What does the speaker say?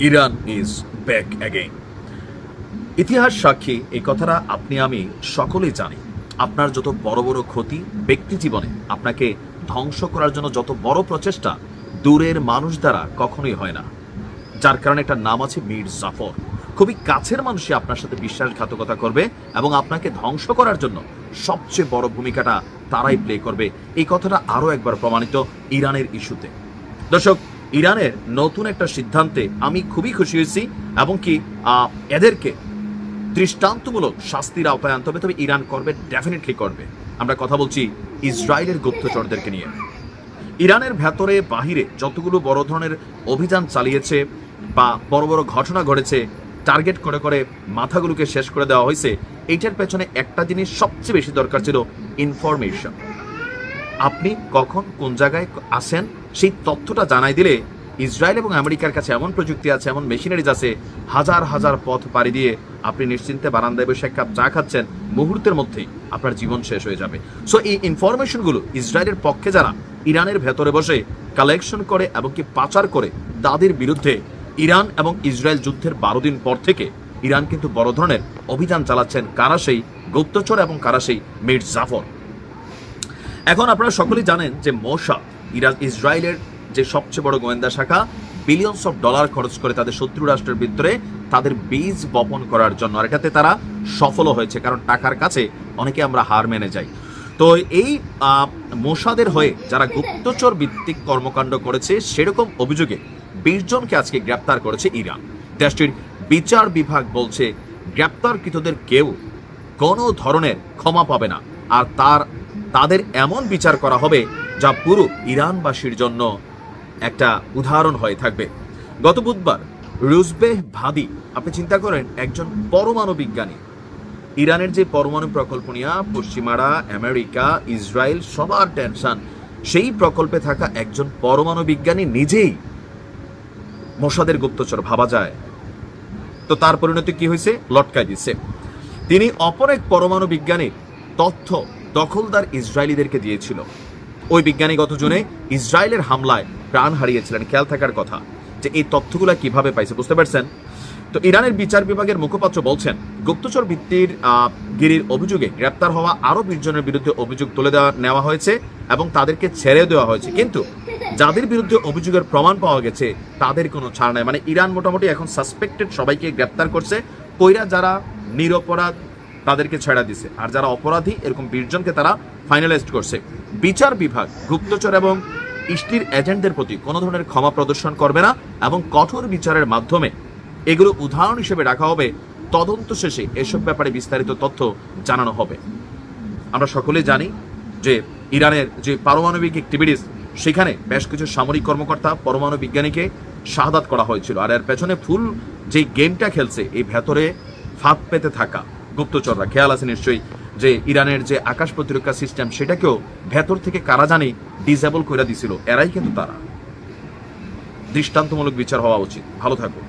Iran is back again ইতিহাস সাক্ষী, এই কথাটা আপনি, আমি সকলেই জানি। আপনার যত বড় বড় ক্ষতি ব্যক্তি জীবনে, আপনাকে ধ্বংস করার জন্য যত বড় প্রচেষ্টা দূরের মানুষ দ্বারা কখনোই হয় না। যার কারণে একটা নাম আছে মীর জাফর। খুবই কাছের মানুষই আপনার সাথে বিশ্বাসঘাতকতা করবে এবং আপনাকে ধ্বংস করার জন্য সবচেয়ে বড় ভূমিকাটা তারাই প্লে করবে। এই কথাটা আরও একবার প্রমাণিত ইরানের ইস্যুতে। দর্শক ইরানের নতুন একটা সিদ্ধান্তে আমি খুবই খুশি হয়েছি এবং কি এদেরকে দৃষ্টান্তমূলক শাস্তির আওতায় আনতে হবে। তবে ইরান করবে ডেফিনেটলি করবে। আমরা কথা বলছি ইসরায়েলের গুপ্তচরদেরকে নিয়ে। ইরানের ভেতরে, বাহিরে যতগুলো বড় ধরনের অভিযান চালিয়েছে বা বড় বড় ঘটনা ঘটেছে টার্গেট করে করে মাথাগুলোকে শেষ করে দেওয়া হয়েছে, এইটার পেছনে একটা জিনিস সবচেয়ে বেশি দরকার ছিল ইনফরমেশন আপনি কখন কোন জায়গায় আসেন সেই তথ্যটা জানাই দিলে ইসরায়েল এবং আমেরিকার কাছে এমন প্রযুক্তি আছে, এমন মেশিনারিজ আছে, হাজার হাজার পথ পাড়ি দিয়ে আপনি নিশ্চিন্তে বারান্দায় বসে এক কাপ চা খাচ্ছেন, মুহূর্তের মধ্যেই আপনার জীবন শেষ হয়ে যাবে। সো এই ইনফরমেশনগুলো ইসরায়েলের পক্ষে যারা ইরানের ভেতরে বসে কালেকশন করে এবং কি পাচার করে তাদের বিরুদ্ধে ইরান এবং ইসরায়েল যুদ্ধের বারো দিন পর থেকে ইরান কিন্তু বড় ধরনের অভিযান চালাচ্ছেন কারা সেই গুপ্তচর এবং কারা সেই মির জাফর এখন আপনারা সকলেই জানেন যে মোসাদ ইরান ইসরায়েলের যে সবচেয়ে বড় গোয়েন্দা শাখা বিলিয়নস অফ ডলার খরচ করে তাদের শত্রু রাষ্ট্রের ভিতরে তাদের বীজ বপন করার জন্য। আর এটাতে তারা সফলও হয়েছে কারণ টাকার কাছে অনেকে আমরা হার মেনে যাই। তো এই আহ, মোসাদের হয়ে যারা গুপ্তচর ভিত্তিক কর্মকাণ্ড করেছে সেরকম অভিযোগে বিশ জনকে আজকে গ্রেপ্তার করেছে ইরান। দেশটির বিচার বিভাগ বলছে গ্রেপ্তারকৃতদের কেউ কোনো ধরনের ক্ষমা পাবে না আর তার তাদের এমন বিচার করা হবে যা পুরো ইরানবাসীর জন্য একটা উদাহরণ হয়ে থাকবে। গত বুধবার রুজবেহ ভাদি, আপনি চিন্তা করেন, একজন পরমাণু বিজ্ঞানী। ইরানের যে পরমাণু প্রকল্প নিয়ে পশ্চিমারা, আমেরিকা, ইসরায়েল সবার টেনশন, সেই প্রকল্পে থাকা একজন পরমাণু বিজ্ঞানী নিজেই মোসাদের গুপ্তচর ভাবা যায়। তো তার পরিণতি কি হয়েছে? লটকায় দিচ্ছে। তিনি অপর এক পরমাণু বিজ্ঞানীর তথ্য দখলদার ইসরায়েলিদেরকে দিয়েছিল। ওই বিজ্ঞানী গত জুনে ইসরায়েলের হামলায় প্রাণ হারিয়েছিলেন। খেয়াল থাকার কথা যে এই তথ্যগুলা কীভাবে পাইছে, বুঝতে পারছেন? তো ইরানের বিচার বিভাগের মুখপাত্র বলছেন, গুপ্তচর ভিত্তির গিরির অভিযোগে গ্রেপ্তার হওয়া আরও বিশ জনের বিরুদ্ধে অভিযোগ তুলে দেওয়া, নেওয়া হয়েছে এবং তাদেরকে ছেড়ে দেওয়া হয়েছে। কিন্তু যাদের বিরুদ্ধে অভিযোগের প্রমাণ পাওয়া গেছে, তাদের কোনো ছাড় নাই। মানে ইরান মোটামুটি এখন সাসপেক্টেড সবাইকে গ্রেপ্তার করছে। কইরা যারা নিরপরাধ তাদেরকে ছেড়া দিছে। আর যারা অপরাধী, এরকম বিশ জনকে তারা ফাইনালাইজড করছে। বিচার বিভাগ, গুপ্তচর এবং ইষ্টির এজেন্টদের প্রতি কোনো ধরনের ক্ষমা প্রদর্শন করবে না এবং কঠোর বিচারের মাধ্যমে এগুলো উদাহরণ হিসেবে রাখা হবে। তদন্ত শেষে এসব ব্যাপারে বিস্তারিত তথ্য জানানো হবে। আমরা সকলে জানি যে ইরানের যে পারমাণবিক অ্যাক্টিভিটিস, সেখানে বেশ কিছু সামরিক কর্মকর্তা, পরমাণু বিজ্ঞানীকে শাহাদাত করা হয়েছিল। আর এর পেছনে ফুল যে গেমটা খেলছে, এই ভেতরে ফাঁদ পেতে থাকা। গুপ্তচররা। খেয়াল আছে নিশ্চয়ই যে ইরানের যে আকাশ প্রতিরক্ষা সিস্টেম, সেটাকেও ভেতর থেকে কারা জানে ডিসেবল করে দিছিল। এরাই কিন্তু তারা। দৃষ্টান্তমূলক বিচার হওয়া উচিত। ভালো থাকুন।